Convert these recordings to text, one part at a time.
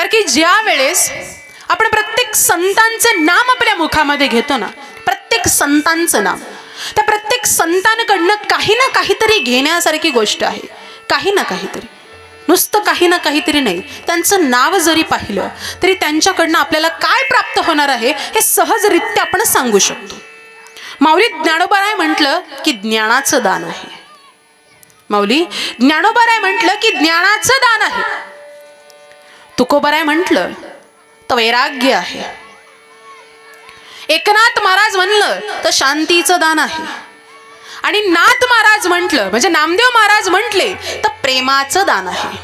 कारण की ज्या वेळेस आपण प्रत्येक संतांचं नाम आपल्या मुखामध्ये घेतो ना प्रत्येक संतांचं नाम त्या प्रत्येक संतांकडनं काही ना काहीतरी घेण्यासारखी गोष्ट आहे काही ना काहीतरी. नुसतं काही ना काहीतरी नाही त्यांचं नाव जरी पाहिलं तरी त्यांच्याकडनं आपल्याला काय प्राप्त होणार आहे हे सहजरित्या आपण सांगू शकतो. माऊली ज्ञानोबाराय म्हटलं की ज्ञानाचं दान आहे. माऊली ज्ञानोबाराय म्हटलं की ज्ञानाचं दान आहे. तुकोबाराय म्हटलं तर वैराग्य आहे. एकनाथ महाराज म्हणलं तर शांतीचं दान आहे. आणि नाथ महाराज म्हटलं म्हणजे नामदेव महाराज म्हटले तर प्रेमाचं दान आहे.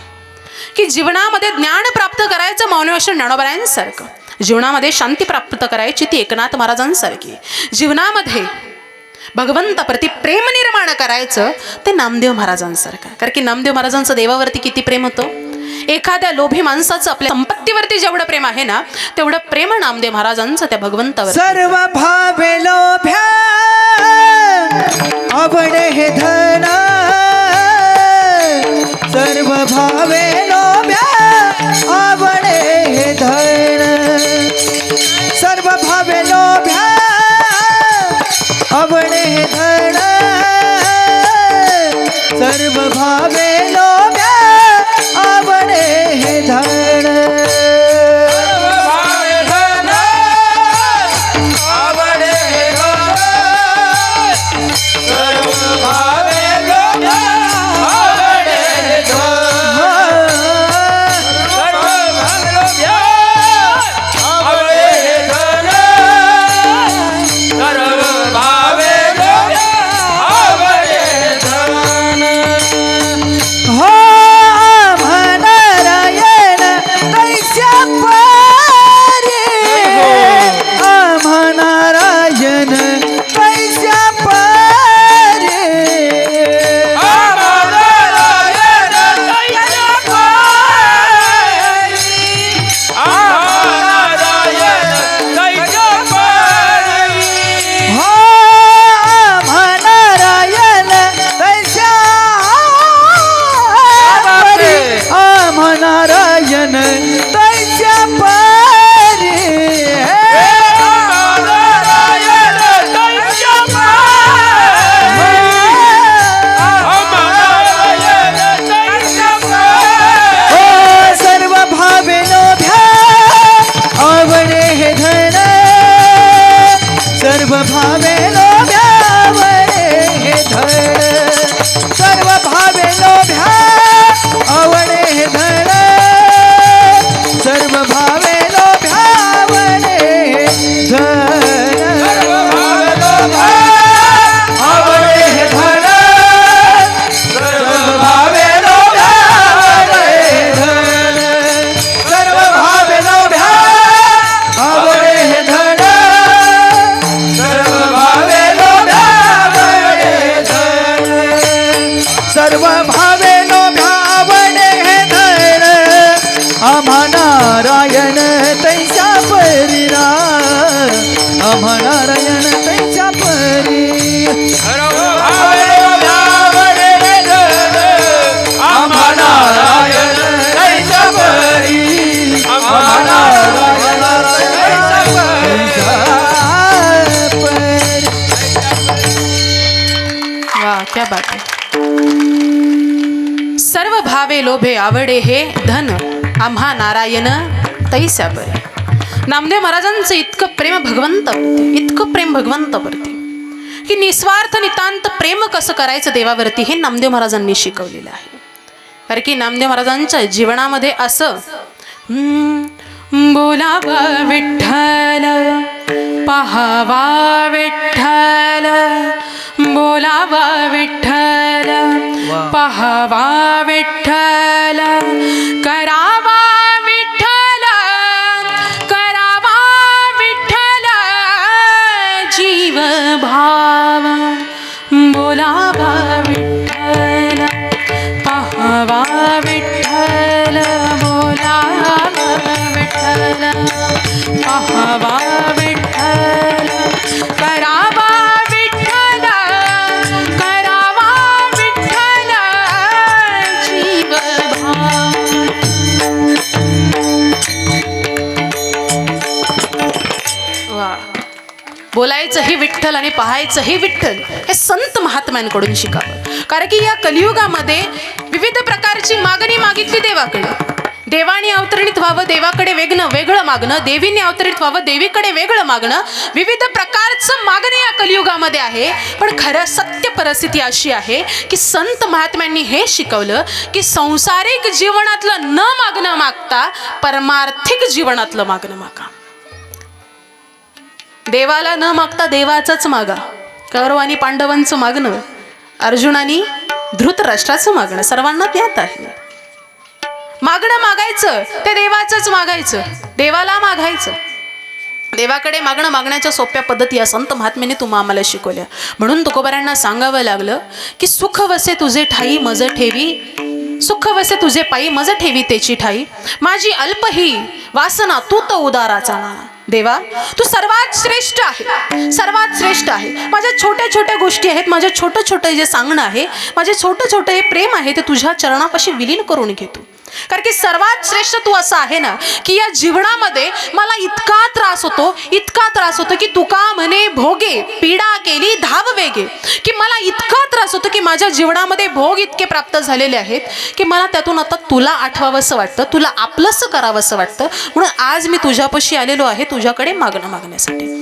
की जीवनामध्ये ज्ञान प्राप्त करायचं मौनवेश्वर ज्ञानोबरायांसारखं. जीवनामध्ये शांती प्राप्त करायची ती एकनाथ महाराजांसारखी. जीवनामध्ये भगवंताप्रती प्रेम निर्माण करायचं ते नामदेव महाराजांसारखं. कारण की नामदेव महाराजांचं देवावरती किती प्रेम होतं? एखाद्या लोभी माणसाचं आपल्या संपत्तीवरती जेवढं प्रेम आहे ना तेवढं प्रेम नामदेव महाराजांचं त्या भगवंतावर सर्व भावे लोभ्या आवडे हे धन सर्व भावे लोभ्या. सर्व भावे लोभ्या आवडे हे धन आम्हा नारायण तैसा परिरा आम्हा नारायण तैसा परी। वा क्या बात है। लोभे आवडे हे धन आम्हा नारायण तैसा बरे नामदेव महाराजांचं इतकं प्रेम भगवंतावरती इतकं प्रेम भगवंतावरती की निस्वार्थ नितांत प्रेम कसं करायचं देवावरती हे नामदेव महाराजांनी शिकवलेलं आहे. कारण की नामदेव महाराजांच्या जीवनामध्ये असं हम्म, बोलावा विठ्ठल पहावा विठ्ठल बोलावा विठ्ठल पहावा विठ्ठल. विठ्ठल आणि पाहायचंही विठ्ठल हे संत महात्म्यांकडून शिकावं. कारण की या कलियुगामध्ये विविध प्रकारची मागणी मागितली देवाकडे. देवाने अवतरणित व्हावं देवाकडे वेगणं वेगळं मागणं देवीने अवतरित व्हावं देवीकडे वेगळं मागणं विविध प्रकारचं मागणे या कलियुगामध्ये आहे. पण खरं सत्य परिस्थिती अशी आहे की संत महात्म्यांनी हे शिकवलं की संसारिक जीवनातलं न मागणं मागता परमार्थिक जीवनातलं मागणं मागा. देवाला न मागता देवाचंच मागा. कौरव आणि पांडवांचं मागणं अर्जुनानी धृतराष्ट्राचं मागणं सर्वांना ज्ञात आहे. मागणं मागायचं ते देवाचंच मागायचं देवाला मागायचं. देवाकडे मागणं मागण्याच्या सोप्या पद्धती या संत महात्म्याने तुम्हा आम्हाला शिकवल्या. म्हणून तुकोबाऱ्यांना सांगावं लागलं की सुख वसे तुझे ठाई मज ठेवी. सुख वसे तुझे पायी मज ठेवी त्याची ठाई. माझी अल्प ही वासना तू तो उदाराचा ना देवा तू सर्वात श्रेष्ठ आहे. सर्वात श्रेष्ठ आहे. माझ्या छोट्या छोट्या गोष्टी आहेत. माझ्या छोटं छोटं जे सांगणं आहे माझे छोटं छोटं हे प्रेम आहे ते तुझ्या चरणापाशी विलीन करून घेतो कारण की सर्वात श्रेष्ठ तू असं आहे ना की या जीवनामध्ये मला इतका त्रास होतो इतका त्रास होतो की तुका म्हणे भोगे पीडा केली धाव वेगे. की मला इतका त्रास होतो की माझ्या जीवनामध्ये भोग इतके प्राप्त झालेले आहेत की मला त्यातून आता तुला आठवावंसं वाटतं तुला आपलंसं करावंसं वाटतं. म्हणून आज मी तुझ्यापाशी आलेलो आहे तुझ्याकडे मागणं मागण्यासाठी.